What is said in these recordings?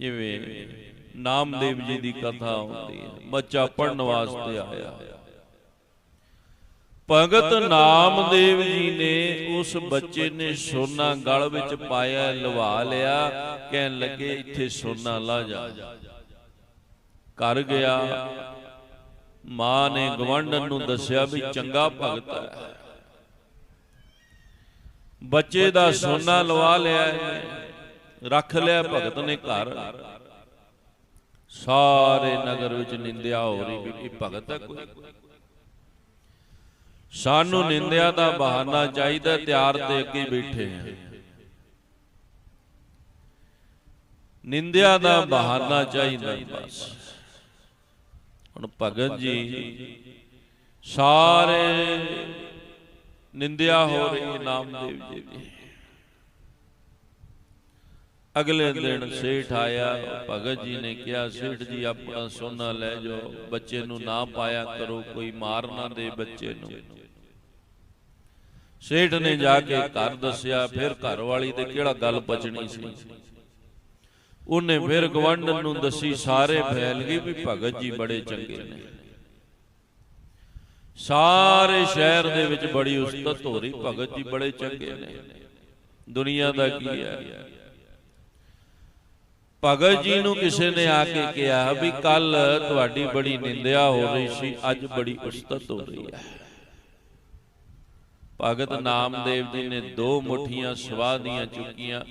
ਜਿਵੇਂ ਨਾਮਦੇਵ ਜੀ ਦੀ ਕਥਾ ਹੁੰਦੀ ਹੈ ਬੱਚਾ ਪੜਨ ਵਾਸਤੇ ਆਇਆ। ਭਗਤ ਨਾਮਦੇਵ ਜੀ ਨੇ ਉਸ ਬੱਚੇ ਨੇ ਸੋਨਾ ਗਲ ਵਿੱਚ ਪਾਇਆ ਲਵਾ ਲਿਆ ਕਹਿਣ ਲੱਗੇ ਇੱਥੇ ਸੋਨਾ ਲਾ ਜਾ। ਕਰ ਗਿਆ। ਮਾਂ ਨੇ ਗਵੰਡਨ ਨੂੰ ਦੱਸਿਆ ਵੀ ਚੰਗਾ ਭਗਤ ਹੈ। ਬੱਚੇ ਦਾ ਸੋਨਾ ਲਵਾ ਲਿਆ। ਇਹਨੇ, ਰੱਖ ਲਿਆ ਭਗਤ ਨੇ ਘਰ। ਸਾਰੇ ਨਗਰ ਵਿੱਚ ਨਿੰਦਿਆ ਹੋ ਰਹੀ ਵੀ ਇਹ ਭਗਤ ਹੈ ਕੋਈ। ਸਾਨੂੰ ਨਿੰਦਿਆ ਦਾ ਬਹਾਨਾ ਚਾਹੀਦਾ, ਤਿਆਰ ਤੇ ਅੱਗੇ ਬੈਠੇ ਆ ਨਿੰਦਿਆ ਦਾ ਬਹਾਨਾ ਚਾਹੀਦਾ ਬਸ। ਹੁਣ ਭਗਤ ਜੀ, ਸਾਰੇ ਨਿੰਦਿਆ ਹੋ ਰਹੀ ਹੈ ਨਾਮਦੇਵ ਜੀ ਦੀ। ਅਗਲੇ ਦਿਨ ਸੇਠ ਆਇਆ ਭਗਤ ਜੀ ਨੇ ਕਿਹਾ ਸੇਠ ਜੀ ਆਪਣਾ ਸੋਨਾ ਲੈ ਜਾਓ ਬੱਚੇ ਨੂੰ ਨਾ ਪਾਇਆ ਕਰੋ ਕੋਈ ਮਾਰ ਨਾ ਦੇ ਬੱਚੇ ਨੂੰ। ਸੇਠ ਨੇ ਜਾ ਕੇ ਘਰ ਦੱਸਿਆ ਫਿਰ ਘਰ ਵਾਲੀ ਤੇ ਕਿਹੜਾ ਗੱਲ ਪਚਣੀ ਸੀ? ਉਹਨੇ ਫਿਰ ਗਵੰਡਨ ਨੂੰ ਦੱਸੀ ਸਾਰੇ ਫੈਲ ਗਏ ਵੀ ਭਗਤ ਜੀ ਬੜੇ ਚੰਗੇ ਨੇ। ਸਾਰੇ ਸ਼ਹਿਰ ਦੇ ਵਿੱਚ ਬੜੀ ਉਸਤਤ ਹੋ ਰਹੀ ਭਗਤ ਜੀ ਬੜੇ ਚੰਗੇ ਨੇ। ਦੁਨੀਆ ਦਾ ਕੀ ਹੈ? ਭਗਤ ਜੀ ਨੂੰ ਕਿਸੇ ਨੇ ਆ ਕੇ ਕਿਹਾ ਵੀ ਕੱਲ ਤੁਹਾਡੀ ਬੜੀ ਨਿੰਦਿਆ ਹੋ ਰਹੀ ਸੀ ਅੱਜ ਬੜੀ ਉਸਤਤ ਹੋ ਰਹੀ ਹੈ ਭਗਤ ਨਾਮਦੇਵ ਜੀ ਨੇ ਦੋ ਮੁਠੀਆਂ ਸਵਾਹ ਦੀਆਂ ਚੁੱਕੀਆਂ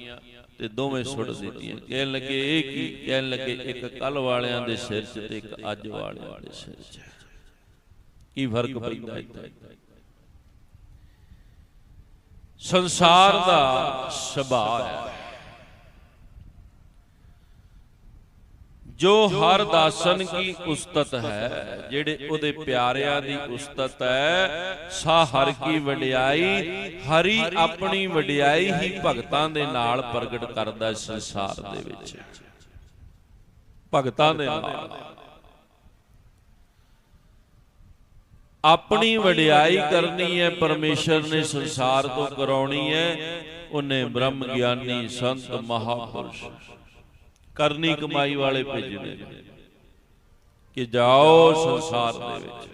ਤੇ ਦੋਵੇਂ ਸੁੱਟ ਦਿੱਤੀਆਂ। ਕਹਿਣ ਲੱਗੇ ਇਹ ਕੀ? ਕਹਿਣ ਲੱਗੇ ਇੱਕ ਕੱਲ ਵਾਲਿਆਂ ਦੇ ਸਿਰ 'ਚ ਤੇ ਇੱਕ ਅੱਜ ਵਾਲਿਆਂ ਦੇ ਸਿਰ 'ਚ। ਕੀ ਫ਼ਰਕ ਪੈਂਦਾ? ਇੱਥੇ? ਸੰਸਾਰ ਦਾ ਸੁਭਾਅ ਹੈ। ਜੋ ਹਰ ਦਾਸਨ ਕੀ ਉਸਤਤ ਹੈ, ਜਿਹੜੇ ਉਹਦੇ ਪਿਆਰਿਆਂ ਦੀ ਉਸਤਤ ਹੈ ਸਾ ਹਰ ਕੀ ਵਡਿਆਈ, ਹਰੀ ਆਪਣੀ ਵਡਿਆਈ ਹੀ ਭਗਤਾਂ ਦੇ ਨਾਲ ਪ੍ਰਗਟ ਕਰਦਾ ਸੰਸਾਰ ਦੇ ਵਿੱਚ। ਭਗਤਾਂ ਦੇ ਨਾਲ। ਆਪਣੀ ਵਡਿਆਈ ਕਰਨੀ ਹੈ, ਪਰਮੇਸ਼ਰ ਨੇ ਸੰਸਾਰ ਤੋਂ ਕਰਾਉਣੀ ਹੈ, ਉਹਨੇ ਬ੍ਰਹਮ ਗਿਆਨੀ ਸੰਤ ਮਹਾਪੁਰਸ਼। ਕਰਨੀ ਕਮਾਈ ਵਾਲੇ ਭੇਜਣੇ ਕਿ ਜਾਓ ਸੰਸਾਰ ਦੇ ਵਿੱਚ।